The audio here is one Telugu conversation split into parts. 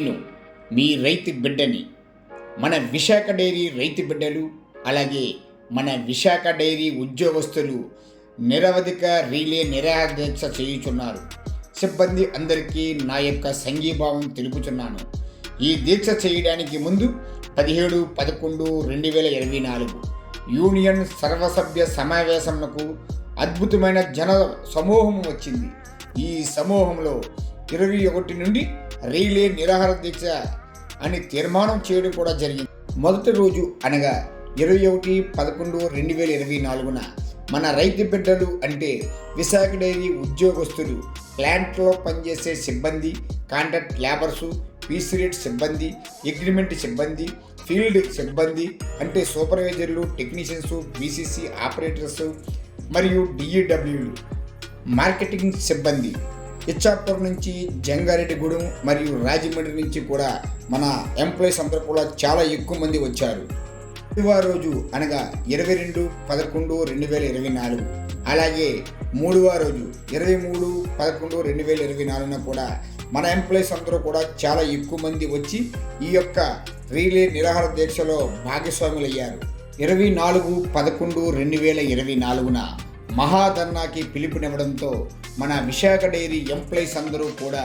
నేను మీ రైతు బిడ్డని మన విశాఖ డైరీ రైతు బిడ్డలు అలాగే మన విశాఖ డైరీ ఉద్యోగస్తులు నిరవధిక రీలే నిరాహార దీక్ష చేయుచున్నారు. సిబ్బంది అందరికీ నా యొక్క సంఘీభావం తెలుపుచున్నాను. ఈ దీక్ష చేయడానికి ముందు పదిహేడు పదకొండు రెండు వేల ఇరవై నాలుగు యూనియన్ సర్వసభ్య సమావేశంకు అద్భుతమైన జన సమూహం వచ్చింది. ఈ సమూహంలో ఇరవై ఒకటి నుండి రీలే నిరాహార దీక్ష అని తీర్మానం చేయడం కూడా జరిగింది. మొదటి రోజు అనగా ఇరవై ఒకటి పదకొండు రెండు వేల ఇరవై నాలుగున మన రైతు బిడ్డలు అంటే విశాఖ డైరీ ఉద్యోగస్తులు ప్లాంట్లో పనిచేసే సిబ్బంది కాంట్రాక్ట్ లేబర్సు పీసీరేట్ సిబ్బంది అగ్రిమెంట్ సిబ్బంది ఫీల్డ్ సిబ్బంది అంటే సూపర్వైజర్లు టెక్నీషియన్స్ బీసీసీ ఆపరేటర్స్ మరియు డిఈడబ్ల్యూలు. మార్కెటింగ్ సిబ్బంది ఇచ్చాపూర్ నుంచి జంగారెడ్డిగూడెం మరియు రాజమండ్రి నుంచి కూడా మన ఎంప్లాయీస్ అందరూ కూడా చాలా ఎక్కువ మంది వచ్చారు. మూడవ రోజు అనగా ఇరవై రెండు పదకొండు రెండు వేల ఇరవై నాలుగు. అలాగే మూడవ రోజు ఇరవై మూడు పదకొండు రెండు వేల ఇరవై నాలుగున కూడా మన ఎంప్లాయీస్ అందరూ కూడా చాలా ఎక్కువ మంది వచ్చి ఈ యొక్క రీలే నిరాహార దీక్షలో భాగస్వాములయ్యారు. ఇరవై నాలుగు పదకొండు రెండు వేల ఇరవై నాలుగున మహాధర్నాకి పిలుపునివ్వడంతో మన విశాఖ డైరీ ఎంప్లాయీస్ అందరూ కూడా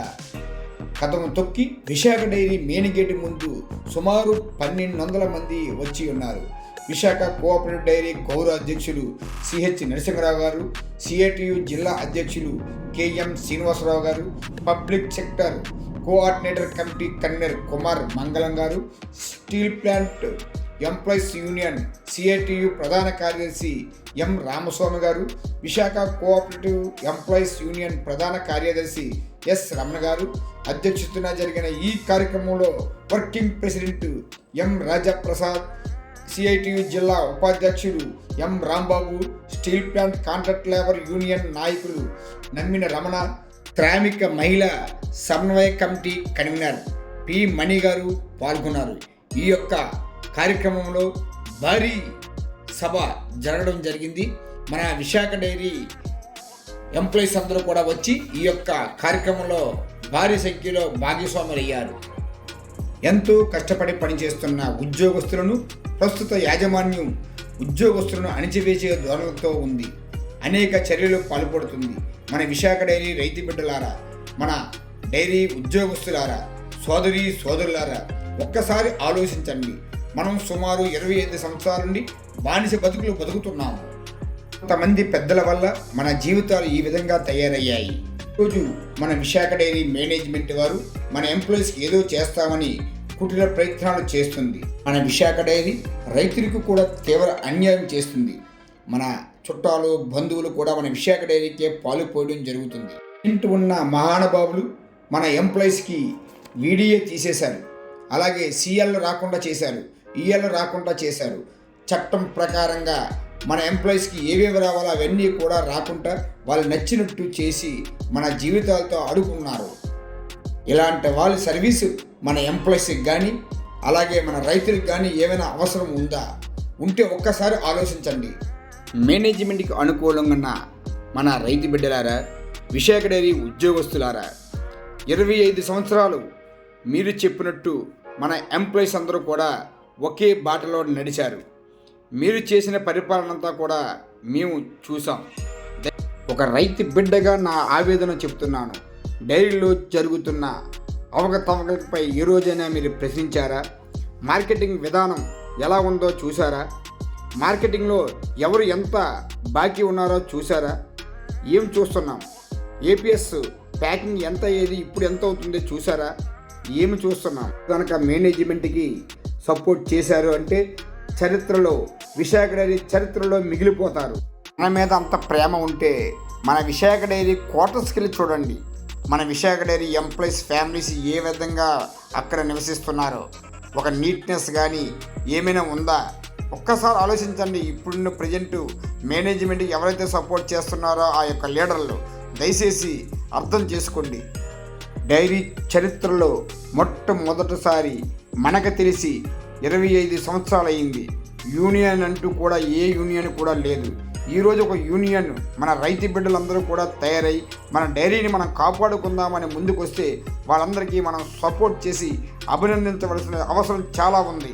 కథను తొక్కి విశాఖ డైరీ మెయిన్ గేట్ ముందు సుమారు పన్నెండు వందల మంది వచ్చి ఉన్నారు. విశాఖ కోఆపరేటివ్ డైరీ గౌరవ అధ్యక్షులు సిహెచ్ నరసింహరావు గారు సిఐటియు జిల్లా అధ్యక్షులు కెఎం శ్రీనివాసరావు గారు public sector coordinator committee convener Kumar Mangalam గారు steel plant employees union CITU ప్రధాన కార్యదర్శి ఎం రామస్వామి గారు విశాఖ కోఆపరేటివ్ ఎంప్లాయీస్ యూనియన్ ప్రధాన కార్యదర్శి ఎస్ రమణ గారు అధ్యక్షతన జరిగిన ఈ కార్యక్రమంలో working president M Rajaprasad CITU జిల్లా ఉపాధ్యక్షుడు M Rambabu steel plant contract labour union నాయకులు నమ్మిన రమణ శ్రామిక మహిళ సమన్వయ కమిటీ కన్వీనర్ పి మణి గారు పాల్గొన్నారు. ఈ యొక్క కార్యక్రమంలో భారీ సభ జరగడం జరిగింది. మన విశాఖ డైరీ ఎంప్లాయీస్ అందరూ కూడా వచ్చి ఈ యొక్క కార్యక్రమంలో భారీ సంఖ్యలో భాగస్వాములు అయ్యారు. ఎంతో కష్టపడి పనిచేస్తున్న ఉద్యోగస్తులను ప్రస్తుత యాజమాన్యం ఉద్యోగస్తులను అణిచివేసే ధోరణితో ఉంది. అనేక చర్యలు పాల్పడుతుంది. మన విశాఖ డైరీ రైతు బిడ్డలారా మన డైరీ ఉద్యోగస్తులారా సోదరి సోదరులారా ఒక్కసారి ఆలోచించండి. మనం సుమారు ఇరవై ఐదు సంవత్సరాల నుండి బానిస బతుకులు బతుకుతున్నాము కొంతమంది పెద్దల వల్ల మన జీవితాలు ఈ విధంగా తయారయ్యాయి. రోజు మన విశాఖ డైరీ మేనేజ్మెంట్ వారు మన ఎంప్లాయీస్కి ఏదో చేస్తామని కుటీర ప్రయత్నాలు చేస్తుంది. మన విశాఖ డైరీ రైతులకు కూడా తీవ్ర అన్యాయం చేస్తుంది. మన చుట్టాలు బంధువులు కూడా మన విశాఖ డైరీకే పాలు పోయడం జరుగుతుంది. ఇంటి ఉన్న మహానుభావులు మన ఎంప్లాయీస్కి వీడియో తీసేశారు. అలాగే సీఎల్ రాకుండా చేశారు. ఈఎల్ రాకుండా చేశారు. చట్టం ప్రకారంగా మన ఎంప్లాయీస్కి ఏవేవి రావాలో అవన్నీ కూడా రాకుండా వాళ్ళు నచ్చినట్టు చేసి మన జీవితాలతో ఆడుకున్నారు. ఇలాంటి వాళ్ళ సర్వీసు మన ఎంప్లాయీస్కి కానీ అలాగే మన రైతులకు కానీ ఏమైనా అవసరం ఉందా? ఉంటే ఒక్కసారి ఆలోచించండి. మేనేజ్మెంట్కి అనుకూలంగా ఉన్న మన రైతు బిడ్డలారా విశాఖ డైరీ ఉద్యోగస్తులారా ఇరవై ఐదు సంవత్సరాలు మీరు చెప్పినట్టు మన ఎంప్లాయీస్ అందరూ కూడా ఒకే బాటలో నడిచారు. మీరు చేసిన పరిపాలనంతా కూడా మేము చూసాం ఒక రైతు బిడ్డగా నా ఆవేదన చెప్తున్నాను. డైరీలో జరుగుతున్న అవకతవకలపై ఏ రోజైనా మీరు ప్రశ్నించారా? మార్కెటింగ్ విధానం ఎలా ఉందో చూసారా మార్కెటింగ్లో ఎవరు ఎంత బాకీ ఉన్నారో చూసారా ఏం చూస్తున్నాం? ఏపీఎస్ ప్యాకింగ్ ఎంత అయ్యేది ఇప్పుడు ఎంత అవుతుందో చూసారా ఏమి చూస్తున్నాం? కనుక మేనేజ్మెంట్కి సపోర్ట్ చేశారు అంటే చరిత్రలో విశాఖ డైరీ చరిత్రలో మిగిలిపోతారు. మన మీద అంత ప్రేమ ఉంటే మన విశాఖ డైరీ క్వార్టర్స్కి వెళ్ళి చూడండి. మన విశాఖ డైరీ ఎంప్లాయీస్ ఫ్యామిలీస్ ఏ విధంగా అక్కడ నివసిస్తున్నారో. ఒక నీట్నెస్ కానీ ఏమైనా ఉందా? ఒక్కసారి ఆలోచించండి. ఇప్పుడున్న ప్రజెంట్ మేనేజ్మెంట్ ఎవరైతే సపోర్ట్ చేస్తున్నారో ఆ యొక్క లీడర్లు దయచేసి అర్థం చేసుకోండి. డైరీ చరిత్రలో మొట్టమొదటిసారి మనకు తెలిసి ఇరవై ఐదు సంవత్సరాలు అయింది యూనియన్ అంటూ కూడా ఏ యూనియన్ కూడా లేదు. ఈరోజు ఒక యూనియన్ మన రైతు బిడ్డలందరూ కూడా తయారై మన డైరీని మనం కాపాడుకుందామని ముందుకొస్తే వాళ్ళందరికీ మనం సపోర్ట్ చేసి అభినందించవలసిన అవసరం చాలా ఉంది.